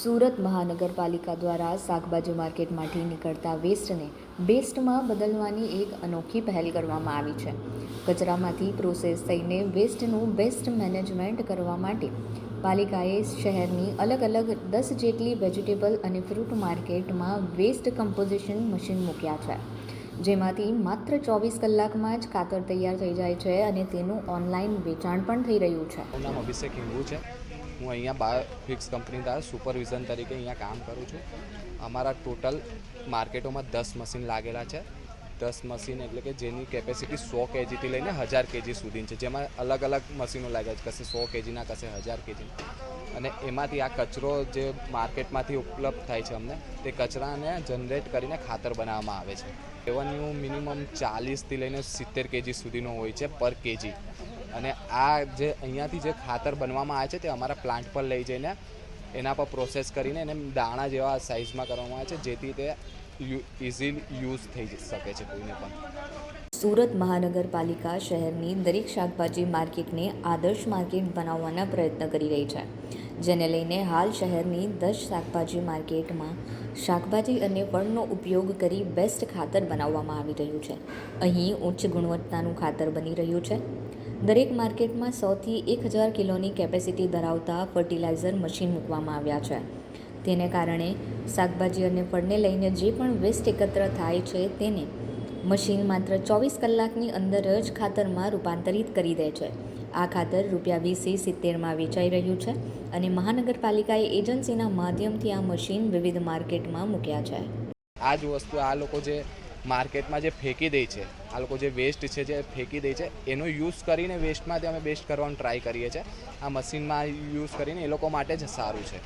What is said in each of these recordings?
સુરત મહાનગરપાલિકા દ્વારા શાકભાજી માર્કેટમાંથી નીકળતા વેસ્ટને બેસ્ટમાં બદલવાની એક અનોખી પહેલ કરવામાં આવી છે. કચરામાંથી પ્રોસેસ થઈને વેસ્ટનું બેસ્ટ મેનેજમેન્ટ કરવા માટે પાલિકાએ શહેરની અલગ અલગ દસ જેટલી વેજીટેબલ અને ફ્રૂટ માર્કેટમાં વેસ્ટ કમ્પોઝિશન મશીન મૂક્યા છે. જેમાંથી માત્ર ચોવીસ કલાકમાં જ ખાતર તૈયાર થઈ જાય છે અને તેનું ઓનલાઈન વેચાણ પણ થઈ રહ્યું છે. નામ છે. હું અહીંયા બાયોફિક્સ કંપની દ્વારા સુપરવિઝન તરીકે અહીંયા કામ કરું છું. અમારા ટોટલ માર્કેટોમાં દસ મશીન લાગેલા છે. દસ મશીન એટલે કે જેની કેપેસિટી સો કેજીથી લઈને હજાર કેજી સુધી છે. જેમાં અલગ અલગ મશીનો લાગ્યા છે. કશે સો કેજીના કશે હજાર કેજી અને એમાંથી આ કચરો જે માર્કેટમાંથી ઉપલબ્ધ થાય છે અમને, તે કચરાને જનરેટ કરીને ખાતર બનાવવામાં આવે છે. રેવન્યુ મિનિમમ ચાલીસથી લઈને સિત્તેર કેજી સુધીનો હોય છે પર કેજી અને આ જે અહીંયાથી જે ખાતર બનવામાં આવે છે, તે અમારા પ્લાન્ટ પર લઈ જઈને એના પર પ્રોસેસ કરીને એને દાણા જેવા સાઇઝમાં કરવામાં આવે છે, જેથી તે ઇઝીલી યુઝ થઈ શકે છે કોઈને પણ. સુરત મહાનગરપાલિકા શહેરની દરેક શાકભાજી માર્કેટને આદર્શ માર્કેટ બનાવવાના પ્રયત્ન કરી રહી છે, જેને લઈને હાલ શહેરની દસ શાકભાજી માર્કેટમાં શાકભાજી અને ફળનો ઉપયોગ કરી બેસ્ટ ખાતર બનાવવામાં આવી રહ્યું છે. અહીં ઉચ્ચ ગુણવત્તાનું ખાતર બની રહ્યું છે. દરેક માર્કેટમાં સૌથી એક હજાર કિલોની કેપેસિટી ધરાવતા ફર્ટિલાઇઝર મશીન મૂકવામાં આવ્યા છે. તેને કારણે શાકભાજી અને ફળને લઈને જે પણ વેસ્ટ એકત્ર થાય છે તેને મશીન માત્ર ચોવીસ કલાકની અંદર જ ખાતરમાં રૂપાંતરિત કરી દે છે. આ ખાતર રૂપિયા વીસથી સિત્તેરમાં વેચાઈ રહ્યું છે અને મહાનગરપાલિકાએ એજન્સીના માધ્યમથી આ મશીન વિવિધ માર્કેટમાં મૂક્યા છે. આ જ વસ્તુ આ લોકો જે માર્કેટમાં જે ફેંકી દે છે, આ લોકો જે વેસ્ટ છે જે ફેંકી દે છે, એનો યુઝ કરીને વેસ્ટમાંથી અમે બેસ્ટ કરવાનો ટ્રાય કરીએ છીએ. આ મશીનમાં યુઝ કરીને એ લોકો માટે જ સારું છે.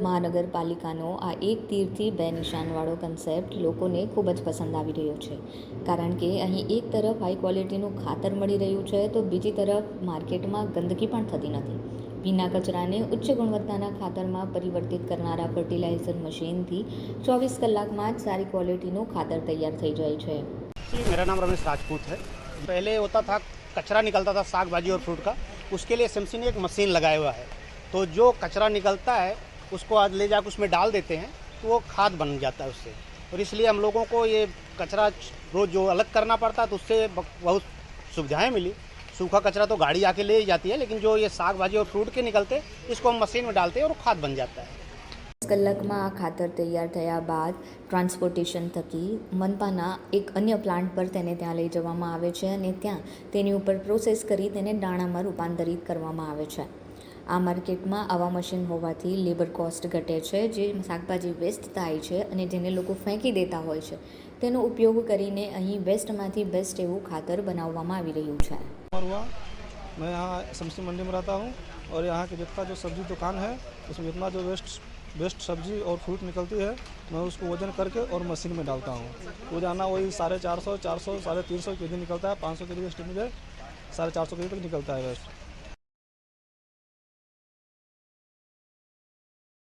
મહાનગરપાલિકાનો આ એક તીરથી બે નિશાનવાળો કન્સેપ્ટ લોકોને ખૂબ જ પસંદ આવી રહ્યો છે કારણ કે અહીં એક તરફ હાઈ ક્વોલિટીનું ખાતર મળી રહ્યું છે તો બીજી તરફ માર્કેટમાં ગંદકી પણ થતી નથી ભીના કચરાને ઉચ્ચ ગુણવત્તાના ખાતરમાં પરિવર્તિત કરનારા ફર્ટિલાઇઝર મશીનથી ચોવીસ કલાકમાં જ સારી ક્વોલિટીનું ખાતર તૈયાર થઈ જાય છે मेरा नाम रमेश राजपूत है पहले होता था कचरा निकलता था साग भाजी और फ्रूट का उसके लिए एसएमसी ने एक मशीन लगाया हुआ है तो जो कचरा निकलता है उसको आज ले जाकर उसमें डाल देते हैं तो वो खाद बन जाता है उससे और इसलिए हम लोगों को ये कचरा रोज़ जो अलग करना पड़ता है तो उससे ब- बहुत सुविधाएं मिली सूखा कचरा तो गाड़ी आके ले ही जाती है लेकिन जो ये साग भाजी और फ्रूट के निकलते इसको हम मशीन में डालते हैं और खाद बन जाता है કલાકમાં આ ખાતર તૈયાર થયા બાદ ટ્રાન્સપોર્ટેશન થકી મનપાના એક અન્ય પ્લાન્ટ પર તેને ત્યાં લઈ જવામાં આવે છે અને ત્યાં તેની ઉપર પ્રોસેસ કરી તેને દાણામાં રૂપાંતરિત કરવામાં આવે છે આ માર્કેટમાં આવા મશીન હોવાથી લેબર કોસ્ટ ઘટે છે જે શાકભાજી વેસ્ટ થાય છે અને જેને લોકો ફેંકી દેતા હોય છે તેનો ઉપયોગ કરીને અહીં વેસ્ટમાંથી બેસ્ટ એવું ખાતર બનાવવામાં આવી રહ્યું છે और हुआ मैं यहाँ सब्जी मंडी में रहता हूँ और यहाँ के जितना जो सब्जी दुकान है उसमें जितना जो वेस्ट वेस्ट सब्जी और फ्रूट निकलती है मैं उसको वजन करके और मशीन में डालता हूँ रोजाना वही साढ़े चार सौ चार सौ साढ़े तीन सौ के जी निकलता है पाँच सौ के जी स्टीम में साढ़े चार सौ के जी तक निकलता है वेस्ट